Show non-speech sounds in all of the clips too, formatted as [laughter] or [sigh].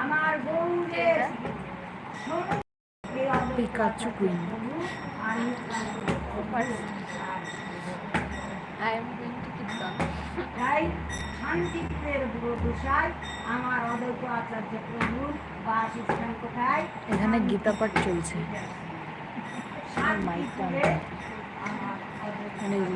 আমার Pikachu queen. তাই শান্তিপুরের অদ্বৈত আচার্য প্রভু কোথায়? এখানে গীতা পাঠ চলছে। শান্তিপুরে আমার অদ্বৈত মানে এই রূপটি।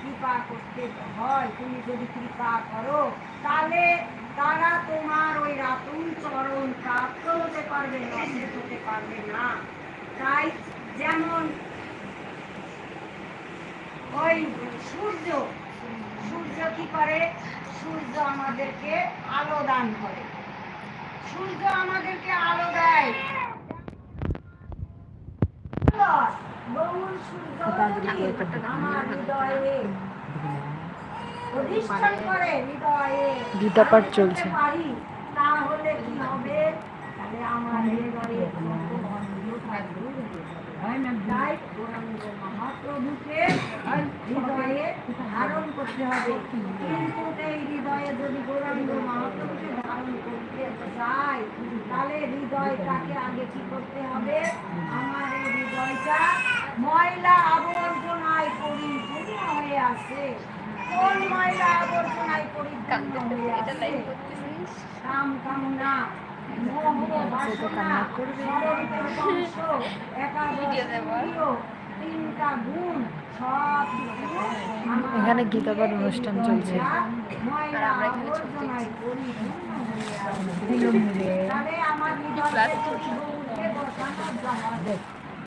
কৃপা করতে হয়। তুমি যদি কৃপা করো, তাহলে তারা তোমার ওই রাতুল চরণ প্রাপ্ত হতে পারবে, নষ্ট হতে পারবে না। তাই যেমন ওই সূর্য সূর্য কি করে? সূর্য আমাদেরকে আলো দান করে। সূর্য আমাদেরকে আলো দেয় বহুল সূর্য আমার হৃদয়ে অধিষ্ঠান করে হৃদয়ে গীতা পাঠ চলছে। তাহলে কি হবে তাহলে আমার হৃদয়ে মহাপ্রভুকে হৃদয়ে ধারণ করতে হবে। কিন্তু এই হৃদয়ে যদি গৌরাঙ্গ মহাপ্রভুকে ধারণ করতে চাই তাহলে হৃদয়টাকে আগে কি করতে হবে আমার এই হৃদয়টা ময়লা আবর্জনায় পরিপূর্ণ হয়ে আছে কোন ময়লা আবর্জনায় পরিপূর্ণ হয়ে আছে কাম কামনা মোহ তো কান্না করবে। এখানে গীতাপাঠ অনুষ্ঠান চলছে। ময়লা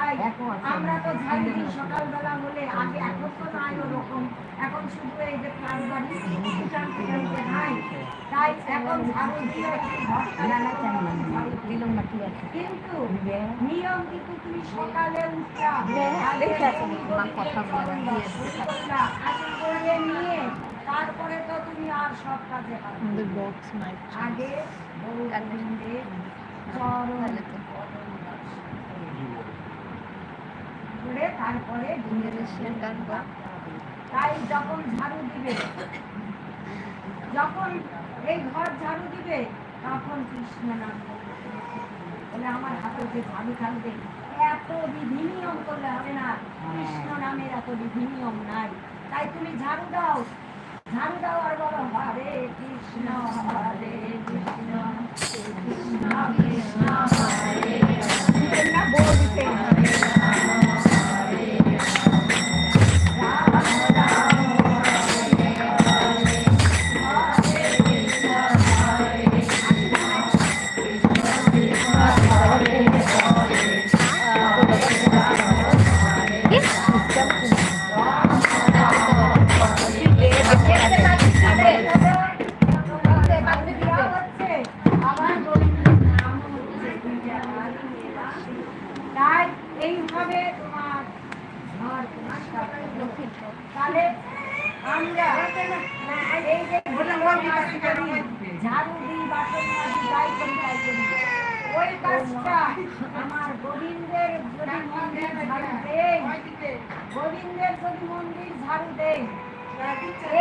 তাই আমরা তো দিই সকালবেলা হলে। আগে এখন তো নাই ওরকম। এখন শুধু এই যে ক্লাস বাড়ি নাই তাই এখন ঝাড়ু দিই। কিন্তু নিয়ম কিন্তু তুমি সকালে উঠা কথা বলা করলা, আসন করে নিয়ে তারপরে তো তুমি আর সব কাজে আগে গোবিন্দের করে তারপরে তাই যখন ঝাড়ু দিবে, যখন এই ঘর ঝাড়ু দিবে, তখন কৃষ্ণ নাম বলে আমার হাতে যে ঝাড়ু থাকবে, এত বিধি নিয়ম করলে হবে না। কৃষ্ণ নামের এত বিধি নিয়ম নাই। তাই তুমি ঝাড়ু দাও। ঝাড়ু দাও আর বলো হরে কৃষ্ণ হরে কৃষ্ণ কৃষ্ণ কৃষ্ণ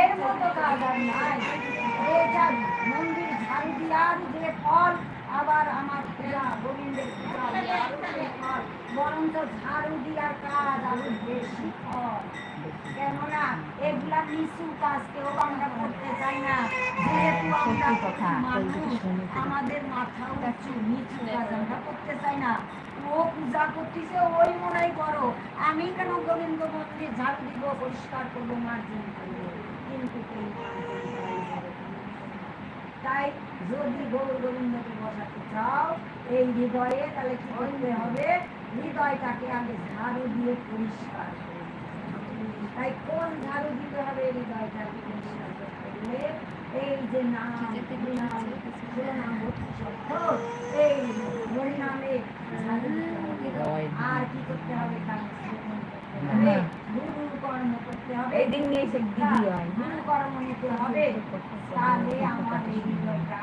এর মতো কাজ আর নাই। এটা মন্দির ঝাড়ু দেওয়ার যে ফল আবার আমার পূজা গোবিন্দের যে ফল বরঞ্চ ঝাড়ু দেওয়ার কাজ আরও বেশি ফল। নিচু কাজ কেউ আমরা করতে চাই না। যেহেতু আমরা আমাদের মাথা উঁচু নিচু কাজ আমরা করতে চাই না। ও পূজা করতেছে, ওই মনে করো। আমি কেন গোবিন্দ মন্দিরে ঝাড়ু দিব, পরিষ্কার করব, মার্জিন কিন্তু তাই যদি গৌর গোবিন্দকে বসাতে চাও, এই হৃদয়ে তাহলে কি করতে হবে? হৃদয়টাকে আগে ঝাড়ু দিয়ে পরিষ্কার। তাই কোন ঝাড়ু দিতে হবে? হৃদয়টাকে পরিষ্কার করতে এই যে নাম হরিনাম, শিরোনাম ভক্তি শব্দ, এই হরিনামে ঝাড়ু আর কি করতে হবে? কানে শ্রবণ করতে হবে। গুরু কর্ম করতে হবে। এই দিন নিয়ে সে দিদি হয়। গুরু কর্ম নিতে হবে। তাহলে আমার এই হৃদয়টা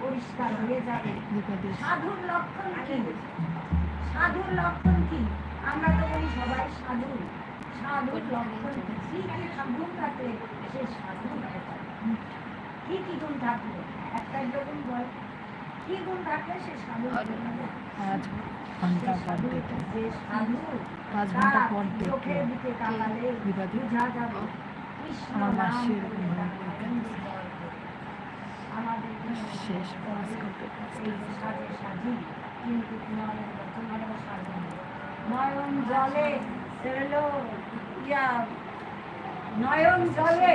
পরিষ্কার হয়ে যাবে। সাধুর লক্ষণ কি? সাধুর লক্ষণ কি? আমরা তো বলি সবাই সাধু। সাধুর লক্ষণ কি? সাধু থাকলে সে সাধু কি কি গুণ থাকলে একটা গুণ বল কি গুণ থাকলে সে সাধু হতে পাঁচ ঘণ্টা পর যে সাধু পাঁচ ঘণ্টা পর চোখের দিকে তাকালে। বোঝা যাবে আমার মাসি এরকম আমাদের শেষ পাঁচ ঘণ্টা সাজে সাজি কিন্তু তোমারও সাজে নয়ন জলে সেরলো ইয়া নয়ন জলে।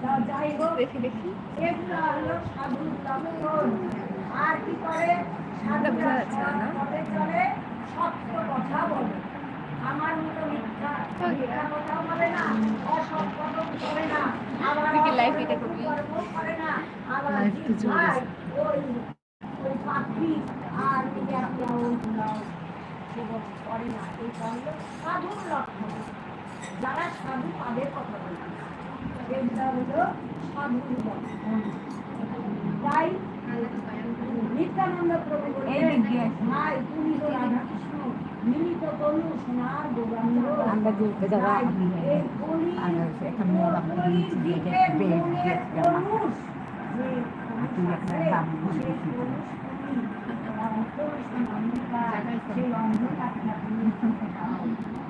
দেখি আর কি করে? সত্য কথা বলে। আমার মতো মিথ্যা মিথ্যা কথাও বলে না অসৎ করে না। আবার তুই কি live এটা করবি? করে না। আবার Live তো জিহ্বায় ওই ওই পাখি আর ওই একটা ওইগুলো করে না। এই হলো সাধুর লক্ষণ। যারা সাধু তাদের কথা বলে এগুলো হলো সাধুর তাই নিত্যানন্দ প্রভু ভাই তুমি তো রাধাকৃষ্ণ মিলিত তনু সোনার আমরা যে আমি তুই একটা সেই অন্ধকার, [laughs]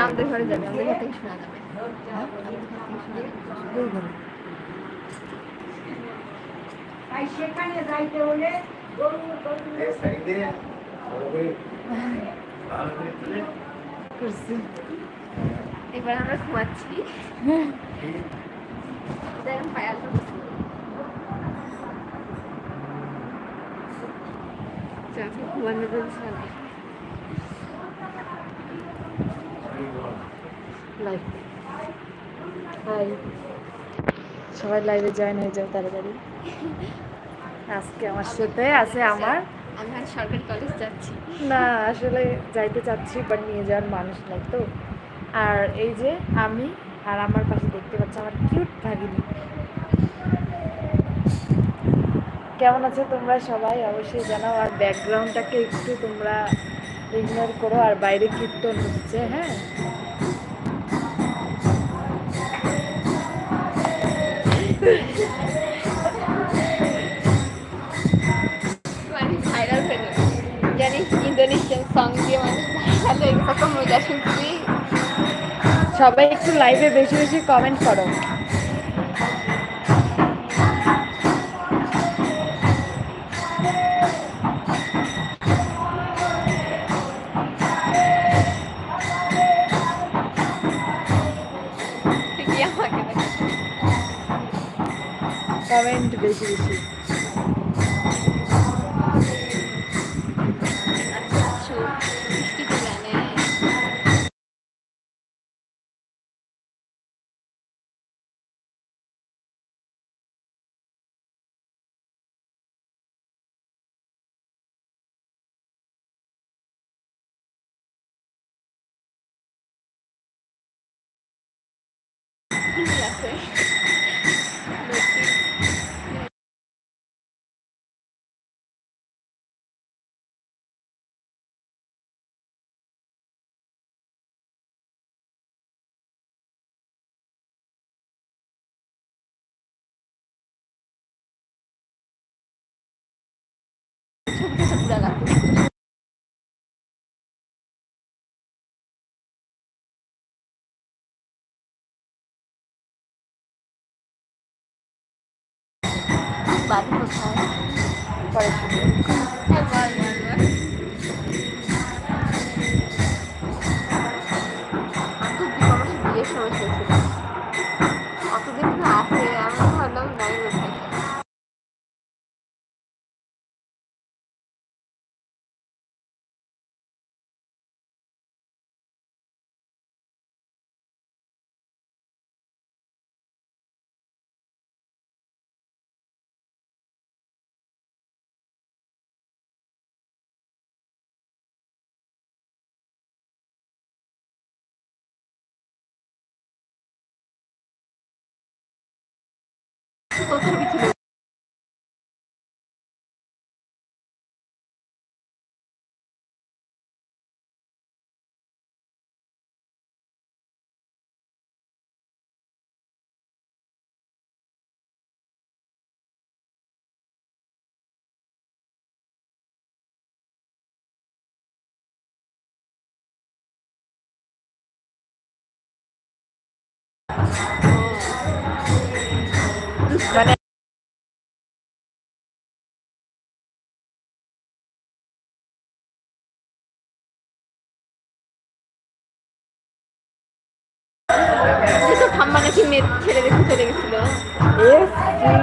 আমাদের ঘরে যাবে আমাদের ঘর থেকে শোনা যাবে। তাই সেখানে যাইতে হলে এবার আমরা ঘুমাচ্ছি। পায়ালটা ঘুমানো চলছে না লাইভ হাই সবাই লাইভে জয়েন হয়ে যাও তাড়াতাড়ি। আজকে আমার সাথে আছে আমার। আমি আজ সরকারি কলেজ যাচ্ছি। না আসলে যাইতে চাচ্ছি বাট নিয়ে যাওয়ার মানুষ নাই তো। আর এই যে আমি আর আমার পাশে দেখতে পাচ্ছি আমার কিউট ভাগিনি। কেমন আছো তোমরা সবাই? অবশ্যই জানাও। আর ব্যাকগ্রাউন্ডটাকে একটু তোমরা ইগনোর করো আর বাইরে কীর্তন হচ্ছে হ্যাঁ? কত মজা শুনছি সবাই একটু লাইভে বেশি বেশি কমেন্ট করো। দেখে কমেন্ট বেশি বেশি। ফুল আছে নতুন ছবিটা তো পুরা লাগবে বাড়ি কোথায়? তোর [laughs] ঠাম্মা নাকি মেয়ে ছেড়ে রেখে চলে গেছিল। এস এ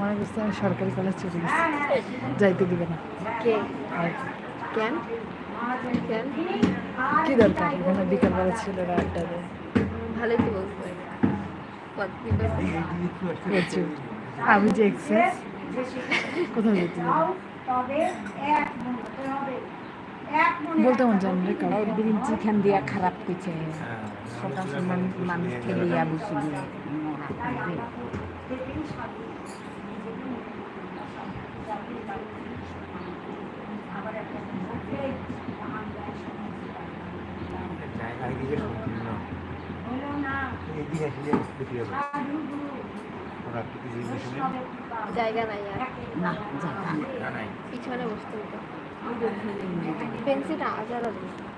মনে করছে আমি সরকারি কলেজ চলে গেছি। যাইতে দিবে না। কে? কেন? কেন? কি দরকার? এখানে বিকালবেলা ছিল আড্ডা দেয়। ভালোই তো আমি যে এক্সেস কোথাও যেতে বলতে মন চান রে ব্রিঞ্চি খান দিয়া খারাপ করছে। সকাল সময় মানুষ খেলিয়া বসিলি হলো না জায়গা নাই আর। না জায়গা নেই। পিছনে বসতে হতো পেন্সিলটা আজ দিই